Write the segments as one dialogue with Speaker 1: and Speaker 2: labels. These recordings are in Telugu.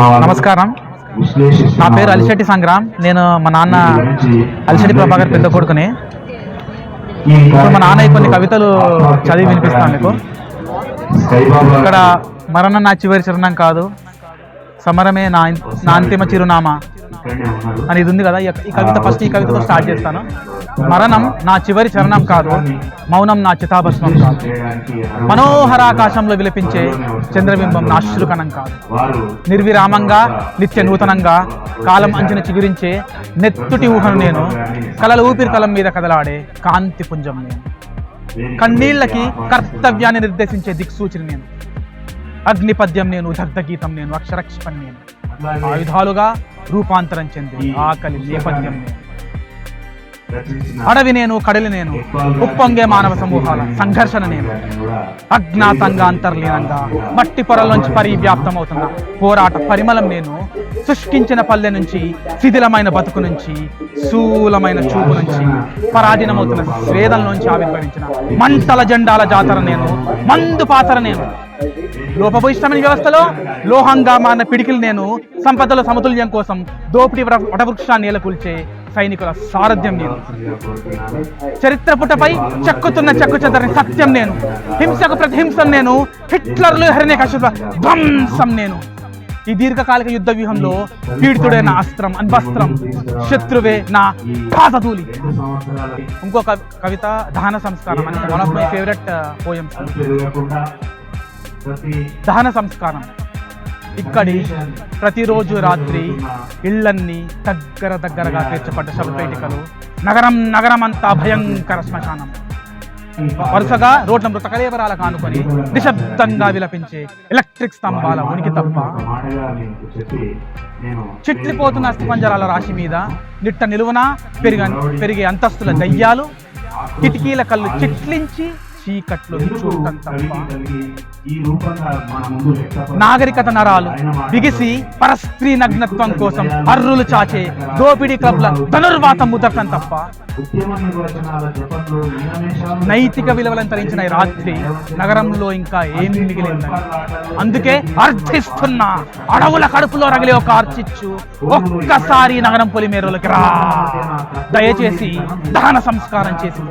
Speaker 1: నమస్కారం. నా పేరు అలిశెట్టి సంగ్రామ్. నేను మా నాన్న అలిశెట్టి ప్రభాకర్ పెద్ద కొడుకుని. ఇప్పుడు మా నాన్న కొన్ని కవితలు చదివి వినిపిస్తాను మీకు. ఇక్కడ మరణం నా చివరి చిరునాం కాదు. సమరమే నా నా అంతిమ చిరునామా. అని ఇది ఉంది కదా ఈ కవిత ఫస్ట్ ఈ కవితతో స్టార్ట్ చేస్తాను. మరణం నా చివరి చరణం కాదు మౌనం నా చితాభస్మం. కాదు మనోహరాకాశంలో విలపించే చంద్రబింబం నా అశ్రుకణం కాదు. నిర్విరామంగా నిత్య నూతనంగా కాలం అంచున చిగురించే నెత్తుటి ఊహను నేను కలల ఊపిరితలం మీద కదలాడే కాంతి పుంజం నేను. కన్నీళ్ళకి కర్తవ్యాన్ని నిర్దేశించే దిక్సూచిని నేను. అగ్నిపద్యం నేను దగ్ధగీతం నేను అక్షరక్షపం నేను. ఆయుధాలుగా రూపాంతరం చెంది ఆకలి నేపథ్యం. అడవి నేను కడలి నేను ఉప్పొంగే మానవ సమూహాల సంఘర్షణ నేను. అజ్ఞాతంగా అంతర్లీనంగా మట్టి పొరలోంచి పరివ్యాప్తమవుతున్న పోరాట పరిమళం నేను శుష్కించిన పల్లె నుంచి శిథిలమైన బతుకు నుంచి శూలమైన చూపు నుంచి పరాధీనమవుతున్న స్వేదం నుంచి ఆవిర్భవించిన మంటల జెండాల జాతర నేను మందు పాతర నేను. లోపభూయిష్టమైన వ్యవస్థలో లోహంగా మారిన పిడికిలు నేను సంపదల సమతుల్యం కోసం దోపిడీ వ్ర- వటవృక్షాన్ని కూల్చే సైనికుల సారథ్యం నేను. చరిత్ర పుటపై చెక్కుతున్న చెక్కు చెదరని సత్యం నేను. హింసకు ప్రతిహింసం నేను. హిట్లర్లు హరిణే కశ్యప ధ్వంసం నేను. ఈ దీర్ఘకాలిక యుద్ధ వ్యూహంలో పీడితుడే నా అస్త్రం అన్వస్త్రం శత్రువే నా పాతధూలి ఇంకో కవిత దహన సంస్కారం అని one of my favourite poems దహన సంస్కారం. ఇక్కడి ప్రతిరోజు రాత్రి ఇళ్ళన్నీ దగ్గర దగ్గరగా తీర్చబడ్డ శవపేటికలు. నగరం నగరం అంతా భయంకర శ్మశానం. వరుసగా రోడ్ల మృతకలేవరాల కానుకొని నిశ్శబ్దంగా విలపించే ఎలక్ట్రిక్ స్తంభాల ఉనికి తప్ప చిట్లిపోతున్న అస్థిపంజరాల రాశి మీద నిట్ట నిలువున పెరిగ పెరిగే అంతస్తుల దయ్యాలు కిటికీల కళ్ళు చిట్లించి చీకట్లు చూడటం తప్ప నాగరికత నరాలు బిగిసి పరస్త్రీ నగ్నత్వం కోసం అర్రులు చాచే దోపిడీ క్లబ్ల ధనుర్వాతం ముదరటం తప్ప నైతిక విలువలను తరించిన రాత్రి నగరంలో ఇంకా ఏం మిగిలిందని అందుకే అర్థిస్తున్నా అడవుల కడుపులో రగిలే ఒక ఆర్చిచ్చు. ఒక్కసారి నగరం పొలిమేరులకి రా. దయచేసి దహన సంస్కారం చేసి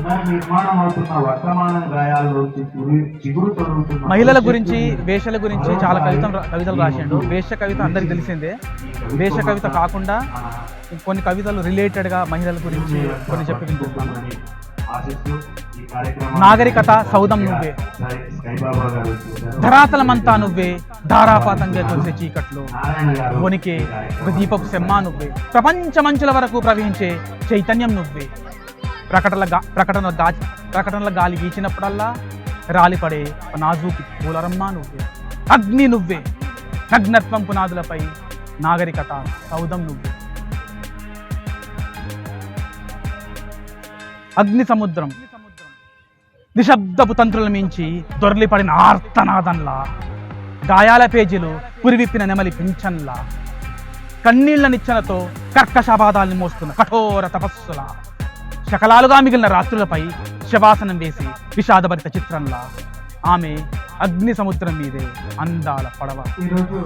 Speaker 2: పునర్నిర్మాణం అవుతున్న వర్తమానం గాయాల్లోంచి చిగురు- చిగురు తొలుగుతున్న
Speaker 1: మహిళల గురించి వేషల గురించి చాలా కవిత కవితలు రాసిండు. వేష కవిత అందరికి తెలిసిందే. వేష కవిత కాకుండా కొన్ని కవితలు రిలేటెడ్గా మహిళల గురించి కొన్ని చెప్పి వినిపిస్తాను
Speaker 2: ఆశిస్తూ ఈ కార్యక్రమం
Speaker 1: నాగరికత సౌదం నువ్వే. ధరాతలమంతా నువ్వే. ధారాపాతంగా తొలిసే చీకట్లు. వణికే ఒక దీపపు సెమ్మా నువ్వే. ప్రపంచమంచుల వరకు ప్రవహించే చైతన్యం నువ్వే. ప్రకటనల ప్రకటన దాచి ప్రకటనల గాలి వీచినప్పుడల్లా రాలిపడే నాజూకి పూలరమ్మ నువ్వే. అగ్ని నువ్వే. నగ్నత్వం పునాదులపై నాగరికత సౌదం నువ్వే. అగ్ని సముద్రం. నిశ్శబ్దపు తంత్రుల మించి దొరలిపడిన ఆర్తనాదంలా గాయాల పేజీలు పురివిప్పిన నెమలి పింఛన్లా కన్నీళ్ళ నిచ్చెనతో కర్కశాపాదాల్ని మోస్తున్న కఠోర తపస్సుల. శకలాలుగా మిగిలిన రాత్రులపై శవాసనం వేసి విషాదభరిత చిత్రంలా. ఆమె అగ్ని సముద్రం మీదే అందాల పడవ.
Speaker 2: ఈరోజు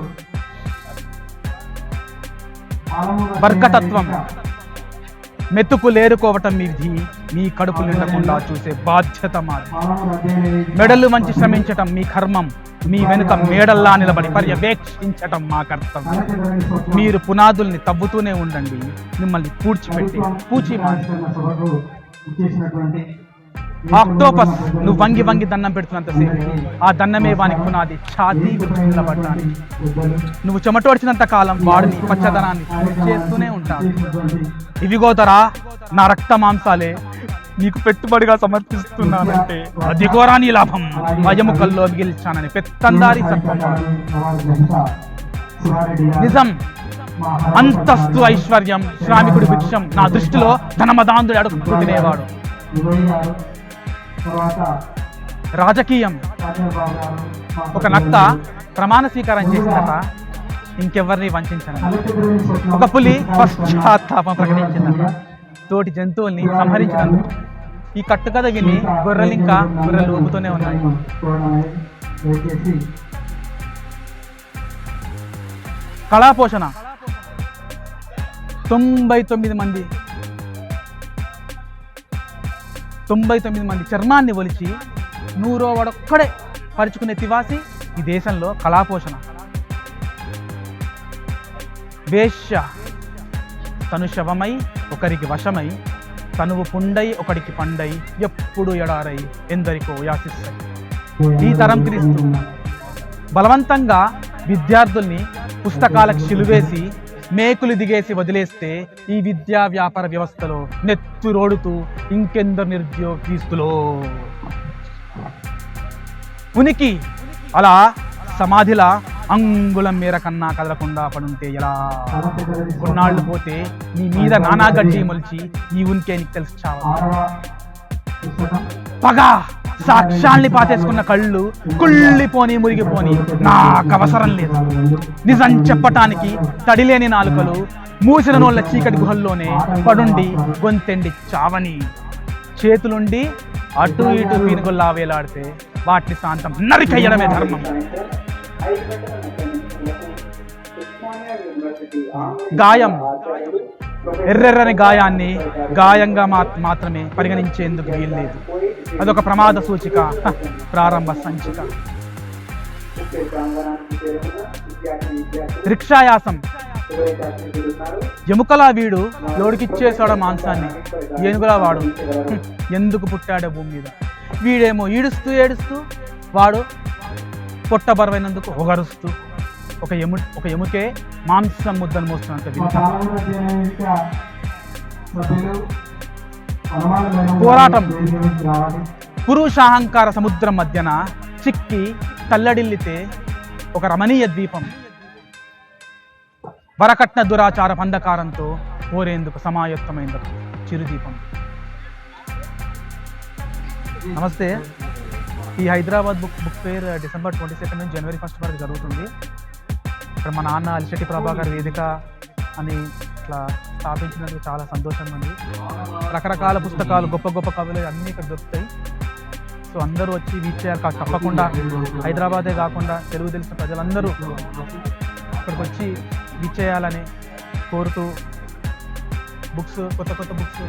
Speaker 2: పాలమూరు
Speaker 1: బర్కతత్వం మెతుకు లేరుకోవటం మీది మీ కడుపు నిండకుండా చూసే బాధ్యత మాది. మెడలు మంచి శ్రమించటం మీ కర్మం మీ వెనుక మేడల్లా నిలబడి పర్యవేక్షించటం మా కర్తవ్యం. మీరు పునాదుల్ని తవ్వుతూనే ఉండండి మిమ్మల్ని పూడ్చిపెట్టి పూచి మా ఆక్టోపస్ నువ్వు వంగి వంగి దండం పెడుతున్నంతసేపు ఆ దండమే వానికి పునాది. ఛాతీ విరిచి నువ్వు చెమటోడ్చినంత కాలం వాడు పచ్చదనాన్ని చేస్తూనే ఉంటాడు. ఇవిగోతరా నా రక్త మాంసాలే నీకు పెట్టుబడిగా సమర్పిస్తున్నానంటే. అదిగోరా నీ లాభం. భయముకల్లో మిగిల్చానని పెత్తందారి నిజం. అంతస్తు ఐశ్వర్యం శ్రామికుడి భిక్షం నా దృష్టిలో ధనమదాంధుడు అడుగు తినేవాడు. రాజకీయం. ఒక నక్క ప్రమాణ స్వీకారం చేసినట ఇంకెవరిని వంచను ఒక పులి పశ్చాత్తాపం ప్రకటించిందట తోటి జంతువుల్ని సంహరించినందుకు ఈ కట్టుకథ విని గొర్రెలు ఇంకా గొర్రెలు ఊపుతూనే ఉన్నాయి. కళాపోషణ. తొంభై తొమ్మిది మంది తొంభై తొమ్మిది మంది చర్మాన్ని ఒలిచి నూరో వాడొక్కడే పరుచుకునే తివాసి ఈ దేశంలో కళాపోషణ. వేష్య తను శవమై ఒకరికి వశమై తనువు పుండై ఒకడికి పండై ఎప్పుడు ఎడారై ఎందరికో యాసిస్తాయి ఈ తరం క్రీస్తు బలవంతంగా విద్యార్థుల్ని పుస్తకాలకు సిలువేసి మేకులు దిగేసి వదిలేస్తే ఈ విద్యా వ్యాపార వ్యవస్థలో నెత్తురోడుతూ ఇంకెందరు నిరుద్యోగ క్రీస్తులో ఉనికి అలా సమాధిలా అంగుళం మేర కన్నా కదలకుండా పడుంటే ఎలా? కొన్నాళ్ళు పోతే నీ మీద నానా గడ్డి మొలిచి నీ ఉనికి నీకు తెలుసు చావా సాక్ష్యాల్ని పాతేసుకున్న కళ్ళు కుళ్ళిపోని మురిగిపోని. నాకు అవసరం లేదు. నిజం చెప్పటానికి తడిలేని నాలుకలు మూసిన నోళ్ళ చీకటి గుహల్లోనే పడుండి గొంతెండి చావని. చేతులుండి అటు ఇటు పీనుగుల్లా వేలాడితే వాటిని శాంతం నరికెయ్యడమే ధర్మం. గాయం. ఎర్రెర్రని గాయాన్ని గాయంగా మా మాత్రమే పరిగణించేందుకు వీల్లేదు. అదొక ప్రమాద సూచిక. ప్రారంభ సంచిక. రిక్షాయాసం. ఎముకలా వీడు లోడికిచ్చేసాడు మాంసాన్ని. ఏనుగులా వాడు. ఎందుకు పుట్టాడో భూమి మీద. వీడేమో ఈడుస్తూ ఏడుస్తూ వాడు పొట్ట బరువైనందుకు ఒగరుస్తూ ఒక ఎము ఒక ఎముకే మాంసం ముద్దను మోస్తున్నంత పోరాటం.
Speaker 2: పురుష అహంకార
Speaker 1: పురుషాహంకార సముద్రం మధ్యన చిక్కి తల్లడిల్లితే ఒక రమణీయ ద్వీపం. వరకట్న దురాచార పందకారంతో కోరేందుకు సమాయుక్తమైన చిరుదీపం నమస్తే. ఈ Hyderabad book book fair December twenty second నుంచి జనవరి ఫస్ట్ వరకు జరుగుతుంది. ఇక్కడ మా నాన్న అలిశెట్టి ప్రభాకర్ వేదిక అని ఇట్లా స్థాపించినందుకు చాలా సంతోషంగా ఉంది రకరకాల పుస్తకాలు గొప్ప గొప్ప కవులు అన్నీ ఇక్కడ దొరుకుతాయి. సో అందరూ వచ్చి రీచ్ చేయాలి తప్పకుండా. హైదరాబాదే కాకుండా తెలుగు తెలిసిన ప్రజలందరూ ఇక్కడికి వచ్చి రీచ్ చేయాలని కోరుతూ బుక్స్ కొత్త కొత్త బుక్స్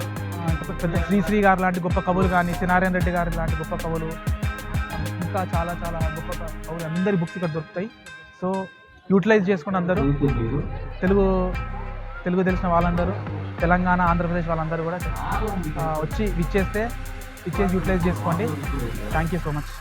Speaker 1: పెద్ద శ్రీశ్రీ గారు లాంటి గొప్ప కవులు కానీ సినారాయణ రెడ్డి గారు లాంటి గొప్ప కవులు ఇంకా చాలా చాలా గొప్ప కవులు అందరి బుక్స్ ఇక్కడ దొరుకుతాయి. సో యూటిలైజ్ చేసుకుని అందరూ. తెలుగు తెలుగు తెలిసిన వాళ్ళందరూ తెలంగాణ ఆంధ్రప్రదేశ్ వాళ్ళందరూ కూడా వచ్చి విచ్చేస్తే విచ్చేసి యూటిలైజ్ చేసుకోండి. Thank you so much